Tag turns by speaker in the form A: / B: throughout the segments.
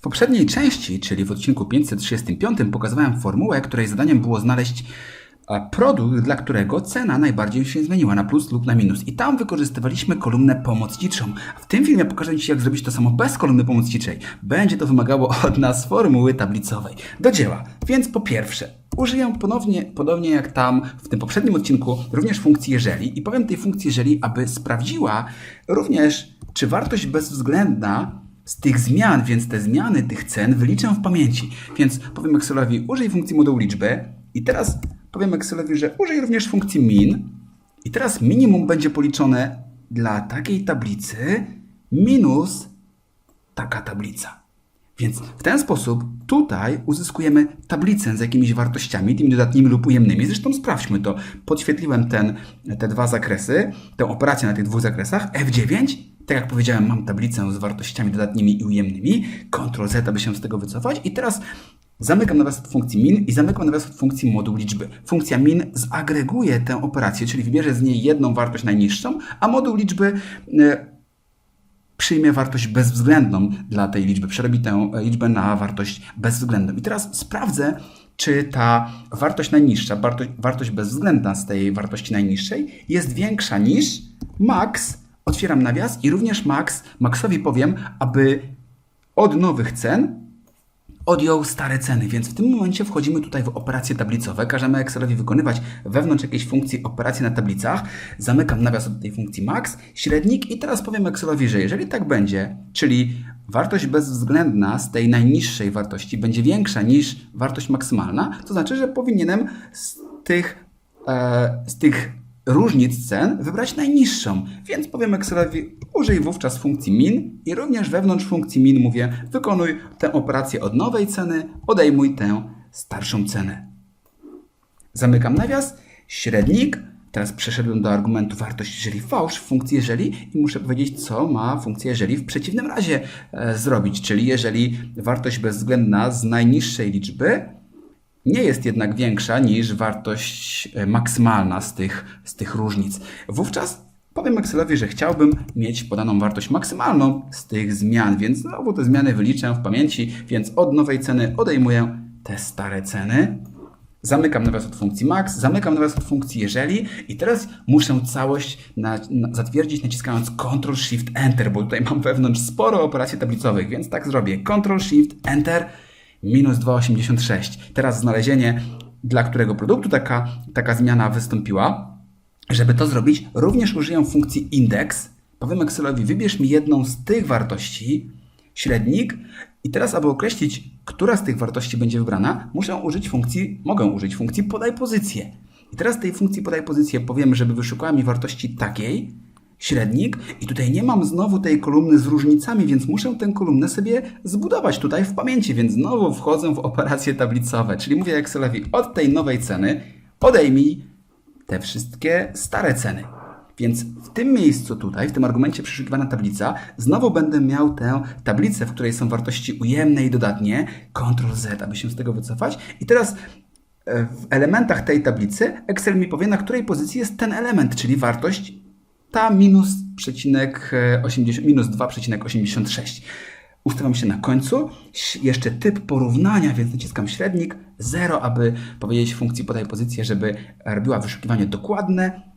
A: W poprzedniej części, czyli w odcinku 535, pokazywałem formułę, której zadaniem było znaleźć e, produkt, dla którego cena najbardziej się zmieniła na plus lub na minus. I tam wykorzystywaliśmy kolumnę pomocniczą. W tym filmie pokażę Ci, jak zrobić to samo bez kolumny pomocniczej. Będzie to wymagało od nas formuły tablicowej. Do dzieła. Więc po pierwsze, użyję ponownie, podobnie jak tam w tym poprzednim odcinku, również funkcji jeżeli i powiem tej funkcji jeżeli, aby sprawdziła również, czy wartość bezwzględna z tych zmian, więc te zmiany tych cen wyliczę w pamięci. Więc powiem Excelowi użyj funkcji modułu liczby i teraz powiem Excelowi, że użyj również funkcji min i teraz minimum będzie policzone dla takiej tablicy minus taka tablica. Więc w ten sposób tutaj uzyskujemy tablicę z jakimiś wartościami, tymi dodatnimi lub ujemnymi. Zresztą sprawdźmy to. Podświetliłem ten, te dwa zakresy, tę operację na tych dwóch zakresach. F9, tak jak powiedziałem, mam tablicę z wartościami dodatnimi i ujemnymi. Ctrl Z, aby się z tego wycofać. I teraz Zamykam nawias od funkcji min i zamykam nawias od funkcji moduł liczby. Funkcja min zagreguje tę operację, czyli wybierze z niej jedną wartość najniższą, a moduł liczby e, przyjmie wartość bezwzględną dla tej liczby, przerobi tę liczbę na wartość bezwzględną. I teraz sprawdzę, czy ta wartość najniższa, wartość, wartość bezwzględna z tej wartości najniższej jest większa niż max. Otwieram nawias i również max, maxowi powiem, aby od nowych cen odjął stare ceny, więc w tym momencie wchodzimy tutaj w operacje tablicowe. Każemy Excelowi wykonywać wewnątrz jakiejś funkcji operacje na tablicach. Zamykam nawias od tej funkcji max, średnik i teraz powiem Excelowi, że jeżeli tak będzie, czyli wartość bezwzględna z tej najniższej wartości będzie większa niż wartość maksymalna, to znaczy, że powinienem z tych, e, z tych różnic cen wybrać najniższą. Więc powiem Excelowi, użyj wówczas funkcji min i również wewnątrz funkcji min mówię, wykonuj tę operację od nowej ceny, odejmuj tę starszą cenę. Zamykam nawias, średnik. Teraz przeszedłem do argumentu wartość jeżeli fałsz w funkcji jeżeli i muszę powiedzieć, co ma funkcja jeżeli w przeciwnym razie e, zrobić. Czyli jeżeli wartość bezwzględna z najniższej liczby nie jest jednak większa niż wartość e, maksymalna z tych, z tych różnic. Wówczas powiem Excelowi, że chciałbym mieć podaną wartość maksymalną z tych zmian, więc znowu te zmiany wyliczę w pamięci, więc od nowej ceny odejmuję te stare ceny. Zamykam nawias od funkcji max, zamykam nawias od funkcji jeżeli i teraz muszę całość na, na, zatwierdzić naciskając Ctrl Shift Enter, bo tutaj mam wewnątrz sporo operacji tablicowych, więc tak zrobię. Ctrl Shift Enter minus 2,86. Teraz znalezienie, dla którego produktu taka, taka zmiana wystąpiła. Żeby to zrobić, również użyję funkcji index. Powiem Excelowi, wybierz mi jedną z tych wartości, średnik, i teraz, aby określić, która z tych wartości będzie wybrana, muszę użyć funkcji, mogę użyć funkcji podaj pozycję. I teraz tej funkcji podaj pozycję powiem, żeby wyszukała mi wartości takiej, średnik i tutaj nie mam znowu tej kolumny z różnicami, więc muszę tę kolumnę sobie zbudować tutaj w pamięci, więc znowu wchodzę w operacje tablicowe, czyli mówię Excelowi od tej nowej ceny odejmij te wszystkie stare ceny. Więc w tym miejscu tutaj, w tym argumencie przeszukiwana tablica, znowu będę miał tę tablicę, w której są wartości ujemne i dodatnie, Ctrl Z, aby się z tego wycofać. I teraz e, w elementach tej tablicy Excel mi powie, na której pozycji jest ten element, czyli wartość ta minus, przecinek 80, minus 2,86. Ustawiam się na końcu. Jeszcze typ porównania, więc naciskam średnik 0, aby powiedzieć funkcji podaj pozycję, żeby robiła wyszukiwanie dokładne.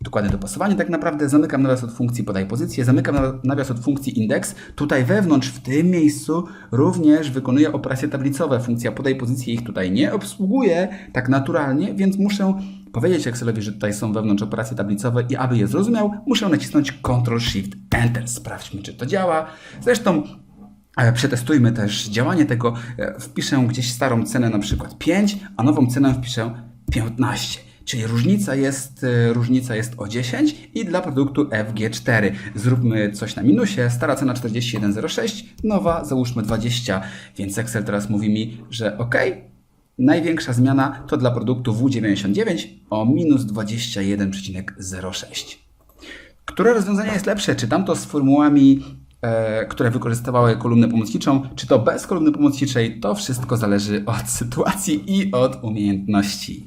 A: Dokładne dopasowanie tak naprawdę. Zamykam nawias od funkcji podaj pozycję, zamykam nawias od funkcji indeks. Tutaj wewnątrz, w tym miejscu również wykonuję operacje tablicowe. Funkcja podaj pozycję ich tutaj nie obsługuje tak naturalnie, więc muszę powiedzieć Excelowi, że tutaj są wewnątrz operacje tablicowe i aby je zrozumiał, muszę nacisnąć Ctrl Shift Enter. Sprawdźmy, czy to działa. Zresztą e, Przetestujmy też działanie tego. E, Wpiszę gdzieś starą cenę, na przykład 5, a nową cenę wpiszę 15. Czyli różnica jest, e, różnica jest o 10 i dla produktu FG4 zróbmy coś na minusie. Stara cena 41,06, nowa załóżmy 20, więc Excel teraz mówi mi, że ok, największa zmiana to dla produktu W99 o minus 21,06. Które rozwiązanie jest lepsze? Czy tamto z formułami e, które wykorzystywały kolumnę pomocniczą, czy to bez kolumny pomocniczej, to wszystko zależy od sytuacji i od umiejętności.